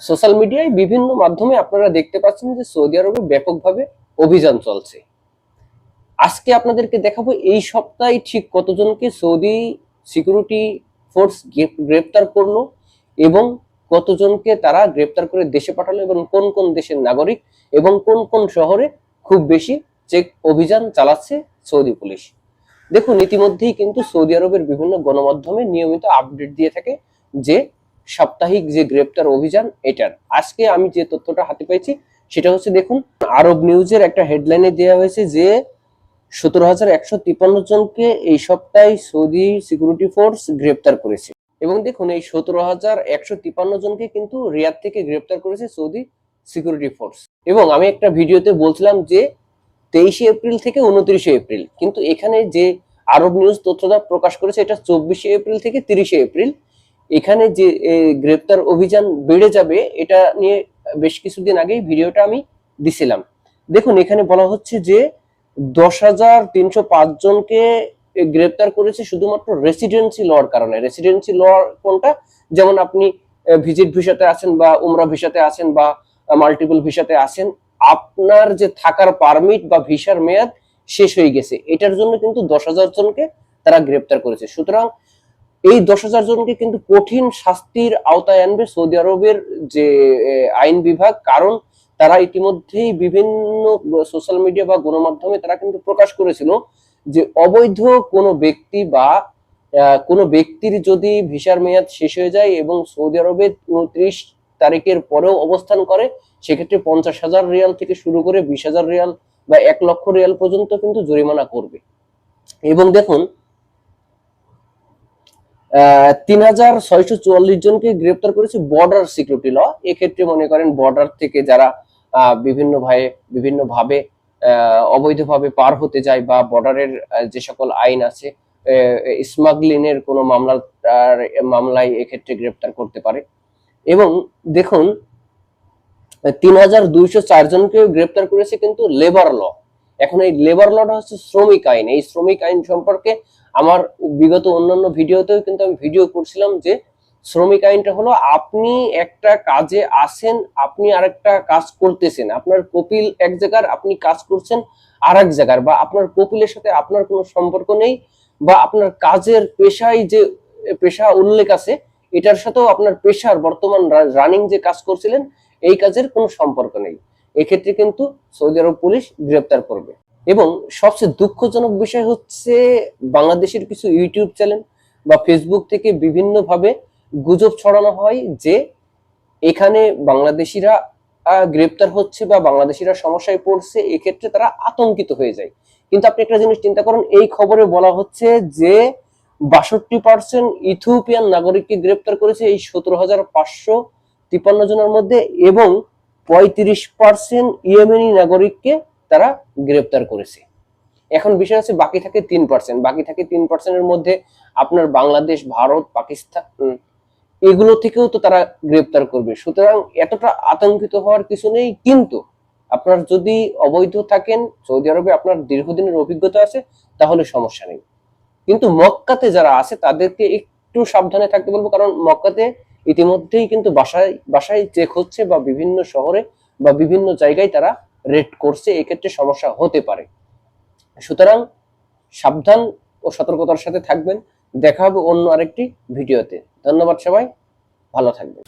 Social মিডিয়ায় বিভিন্ন মাধ্যমে আপনারা দেখতে পাচ্ছেন যে সৌদি আরবে ব্যাপকভাবে অভিযান চলছে। আজকে আপনাদেরকে দেখাবো এই সপ্তাহে ঠিক কতজনকে সৌদি সিকিউরিটি ফোর্স গ্রেপ্তার করল এবং কতজনকে তারা গ্রেপ্তার করে দেশে পাঠালো এবং কোন কোন দেশের নাগরিক এবং কোন কোন শহরে খুব বেশি চেক অভিযান চালাচ্ছে সৌদি পুলিশ। দেখুন, ইতিমধ্যেই কিন্তু সৌদি আরবের বিভিন্ন গণমাধ্যমে নিয়মিত আপডেট দিয়ে থাকে যে সাপ্তাহিক যে গ্রেপ্তার অভিযান, এটার। আজকে আমি যে তথ্যটা হাতে পেয়েছি সেটা হচ্ছে দেখুন, আরব নিউজের একটা হেডলাইনে দেওয়া হয়েছে যে সতেরো হাজার একশো তিপ্পান্ন জনকে এই সপ্তাহে সৌদি সিকিউরিটি ফোর্স গ্রেপ্তার করেছে। এবং দেখুন, এই সতেরো হাজার একশো তিপ্পান্ন জনকে কিন্তু রিয়াদ থেকে গ্রেপ্তার করেছে সৌদি সিকিউরিটি ফোর্স। এবং আমি একটা ভিডিওতে বলছিলাম যে তেইশে এপ্রিল থেকে উনত্রিশে এপ্রিল, কিন্তু এখানে যে আরব নিউজ তথ্যটা প্রকাশ করেছে, এটা চব্বিশে এপ্রিল থেকে তিরিশে এপ্রিল। এখানে যে গ্রেপ্তার অভিযান বেড়ে যাবে, এটা নিয়ে বেশ কিছুদিন আগেই ভিডিওটা আমি দিছিলাম। দেখুন, এখানে বলা হচ্ছে যে, দশ হাজার তিনশো পাঁচ জনকে গ্রেপ্তার করেছে শুধুমাত্র রেসিডেন্সি লওয়ার কারণে। রেসিডেন্সি ল কোনটা? যেমন আপনি ভিজিট ভিসাতে আছেন বা উমরা ভিসাতে আছেন বা মাল্টিপল ভিসাতে আছেন, আপনার যে থাকার পারমিট বা ভিসার মেয়াদ শেষ হয়ে গেছে। এটার জন্য কিন্তু দশ হাজার জনকে তারা গ্রেপ্তার করেছে। সুতরাং এই দশ হাজার জনকে কিন্তু কঠিন শাস্তির আওতায় আনবে সৌদি আরবের যে আইন বিভাগ। কারণ তারা ইতিমধ্যেই বিভিন্ন সোশ্যাল মিডিয়া বা গণমাধ্যমে তারা কিন্তু প্রকাশ করেছিল যে, অবৈধ কোনো ব্যক্তি বা কোনো ব্যক্তির যদি ভিসার মেয়াদ শেষ হয়ে যায় এবং সৌদি আরবে উনত্রিশ তারিখের পরেও অবস্থান করে, সেক্ষেত্রে পঞ্চাশ হাজার রিয়াল থেকে শুরু করে বিশ হাজার রিয়াল বা এক লক্ষ রিয়াল পর্যন্ত কিন্তু জরিমানা করবে। এবং দেখুন তিন হাজার ছয়শো চুয়াল্লিশ জনকে গ্রেপ্তার করেছে বর্ডার সিকিউরিটি ল এক্ষেত্রে মনে করেন বর্ডার থেকে যারা বিভিন্ন ভাবে বিভিন্ন ভাবে অবৈধভাবে পার হতে যায় বা বর্ডারের যে সকল আইন আছে স্মাগলিং এর কোনো মামলা মামলায় এক্ষেত্রে গ্রেপ্তার করতে পারে। এবং দেখুন, তিন হাজার দুইশো চার জনকে গ্রেপ্তার করেছে কিন্তু লেবার ল এখন এই লেবার লটা হচ্ছে শ্রমিক আইন। এই শ্রমিক আইন সম্পর্কে আমার বিগত অন্যান্য ভিডিওতেও কিন্তু আমি ভিডিও করছিলাম যে শ্রমিক আইনটা হলো আপনি একটা কাজে আসেন, আপনি আরেকটা কাজ করতেছেন। আপনার কপিল এক জায়গার, আপনি কাজ করছেন আর এক জায়গার বা আপনার কপিলের সাথে আপনার কোনো সম্পর্ক নেই বা আপনার কাজের পেশায় যে পেশা উল্লেখ আছে, এটার সাথেও আপনার পেশার বর্তমান রানিং যে কাজ করছিলেন, এই কাজের কোনো সম্পর্ক নেই। এক্ষেত্রে কিন্তু সৌদি আরব পুলিশ গ্রেপ্তার করবে। এবং সবচেয়ে দুঃখজনক বিষয় হচ্ছে বাংলাদেশের কিছু ইউটিউব চ্যানেল বা ফেসবুক থেকে বিভিন্নভাবে গুজব ছড়ানো হয় যে এখানে বাংলাদেশিরা গ্রেপ্তার হচ্ছে বা বাংলাদেশিরা সমস্যায় পড়ছে, এক্ষেত্রে তারা আতঙ্কিত হয়ে যায়। কিন্তু আপনি একটা জিনিস চিন্তা করুন, এই খবরে বলা হচ্ছে যে বাষট্টি পার্সেন্ট ইথিওপিয়ান নাগরিককে গ্রেপ্তার করেছে এই সতেরো হাজার পাঁচশো তিপ্পান্ন জনের মধ্যে এবং পঁয়ত্রিশ পার্সেন্ট ইয়েমেনি নাগরিককে তারা গ্রেপ্তার করেছে। এখন বিষয় হচ্ছে বাকি থাকে তিন পার্সেন্ট বাকি থাকে তিন পার্সেন্টের মধ্যে আপনার বাংলাদেশ, ভারত, পাকিস্তান এগুলো থেকেও তো তারা গ্রেপ্তার করবে। সুতরাং এতটা আতঙ্কিত হওয়ার কিছু নেই, কিন্তু আপনার যদি অবৈধ থাকেন, সৌদি আরবে আপনার দীর্ঘদিনের অভিজ্ঞতা আছে, তাহলে সমস্যা নেই। কিন্তু মক্কাতে যারা আছে, তাদেরকে একটু সাবধানে থাকতে বলব, কারণ মক্কাতে ইতিমধ্যেই কিন্তু বাসায় বাসায় চেক হচ্ছে বা বিভিন্ন শহরে বা বিভিন্ন জায়গায় তারা রেড করছে, এক্ষেত্রে সমস্যা হতে পারে। সুতরাং সাবধান ও সতর্কতার সাথে থাকবেন। দেখা হবে অন্য আরেকটি ভিডিওতে। ধন্যবাদ সবাই। ভালো থাকবেন।